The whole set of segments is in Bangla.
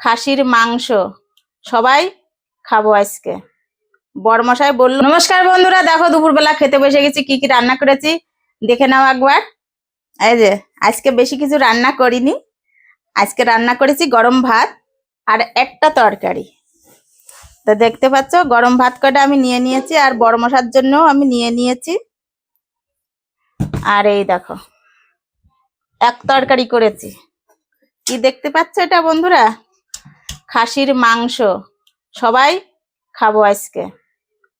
খাসির মাংস। সবাই খাব আজকে। বড়মশাই বলল, নমস্কার বন্ধুরা, দেখো দুপুরবেলা খেতে বসে গেছি, কি কি রান্না করেছি? দেখে নাও একবার। এই যে, আজকে বেশি কিছু রান্না করিনি। আজকে রান্না করেছি গরম ভাত আর একটা তরকারি। তো দেখতে পাচ্ছ, গরম ভাত কটা আমি নিয়ে নিয়েছি আর বড় মশার জন্য আমি নিয়ে নিয়েছি। আর এই দেখো, এক তরকারি করেছি। কি দেখতে পাচ্ছ এটা বন্ধুরা? খাসির মাংস। সবাই খাব আজকে।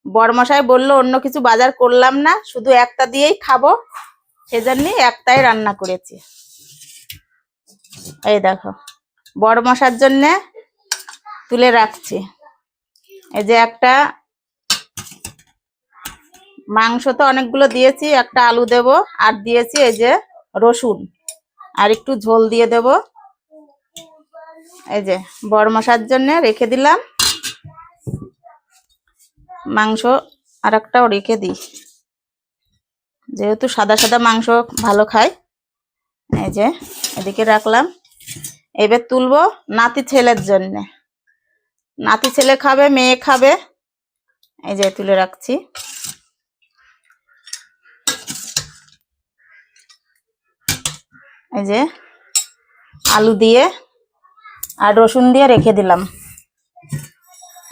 বড়মশাই বলল, অন্য কিছু বাজার করলাম না, শুধু একটা দিয়েই খাব। সেজন্যই একটাই রান্না করেছি। এই দেখো বড়মশার জন্য তুলে রাখছি। এই যে একটা মাংস তো অনেকগুলো দিয়েছি, একটা আলু দেব, আর দিয়েছি এই যে রসুন। আর একটু ঝোল দিয়ে দেব। এই যে বড় মশার জন্য রেখে দিলাম। মাংস আর একটাও রেখে দিই। যেহেতু সাদা সাদা মাংস ভালো খায় এই যে এদিকে রাখলাম। এবার তুলবো নাতি ছেলের জন্য। নাতি ছেলে খাবে, মেয়ে খাবে। এই যে তুলে রাখছি। এই যে আলু দিয়ে আর রসুন দিয়ে রেখে দিলাম।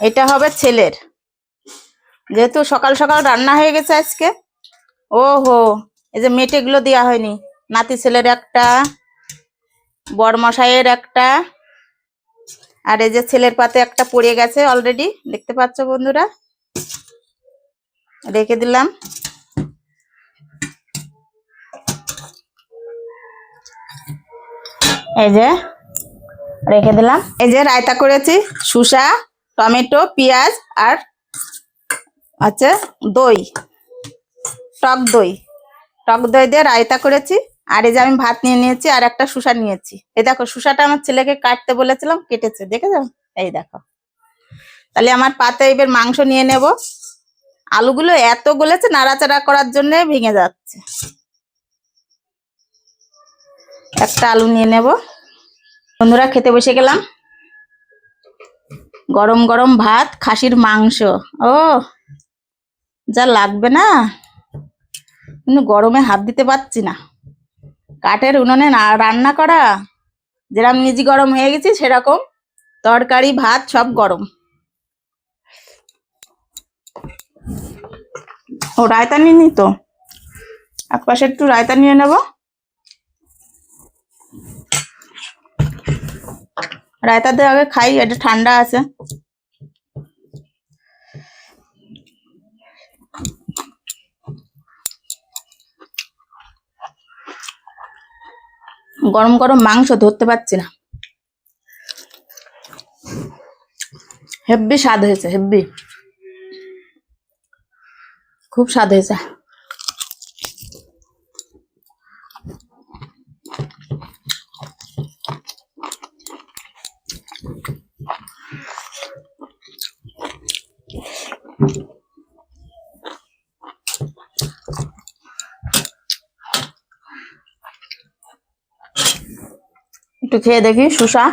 এটা হবে ছেলের। যেহেতু সকাল সকাল রান্না হয়ে গেছে আজকে ও হো এই যে মেটেগুলো দেওয়া হয়নি। নাতি ছেলের একটা, বড়মশাইয়ের একটা, আর এই যে ছেলের পাতে একটা পড়ে গেছে অলরেডি দেখতে পাচ্ছ বন্ধুরা? রেখে দিলাম। এই যে রেখে দিলাম। এই যে রায়তা করেছি শুষা টমেটো, পেঁয়াজ আর আচ্ছা দই, টক দই। টক দই দিয়ে রায়তা করেছি, আর এই যে আমি ভাত নিয়ে নিয়েছি আর একটা শুষা নিয়েছি। এই দেখো শুষাটা আমার ছেলেকে কাটতে বলেছিলাম, কেটেছে দেখে যাও এই দেখো। তাহলে আমার পাতে এবার মাংস নিয়ে নেব। আলুগুলো এত গলেছে, নাড়াচাড়া করার জন্য ভেঙে যাচ্ছে। একটা আলু নিয়ে নেব। বন্ধুরা, খেতে বসে গেলাম। গরম গরম ভাত, খাসির মাংস। ও, যা লাগবে না। কিন্তু গরমে হাত দিতে পারছি না। কাঠের উনুনে রান্না করা যেরকম নিজে গরম হয়ে গেছি, সেরকম তরকারি, ভাত, সব গরম। ও রায়তা নিয়ে নি তো? একটু রায়তা নিয়ে নেব। রায়তা দিয়ে আগে খাই, এটা ঠান্ডা আছে। গরম গরম মাংস ধরতে পারছি না। হেব্বি স্বাদ হয়েছে, হেব্বি। খুব স্বাদ হয়েছে। একটু খেয়ে দেখি শুষা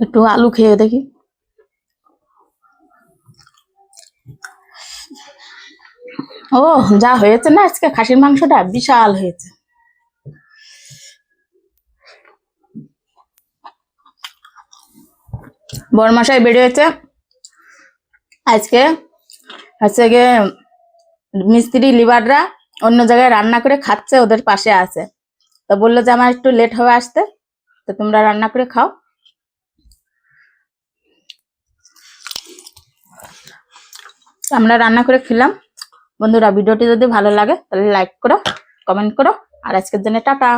একটু আলু খেয়ে দেখি। ও, যা হয়েছে না আজকে? খাসির মাংসটা বিশাল হয়েছে। বরমাসায় বেরিয়েছে আজকে হচ্ছে গিয়ে মিস্ত্রি লিভাররা অন্য জায়গায় রান্না করে খাচ্ছে, ওদের পাশে আছে। তো বলল যে, আমার একটু লেট হবে আসতে, তো তোমরা রান্না করে খাও। আমরা রান্না করে খেলাম। বন্ধুরা, ভিডিওটি যদি ভালো লাগে, তাহলে লাইক করো কমেন্ট করো, আর আজকের জন্য টাটা।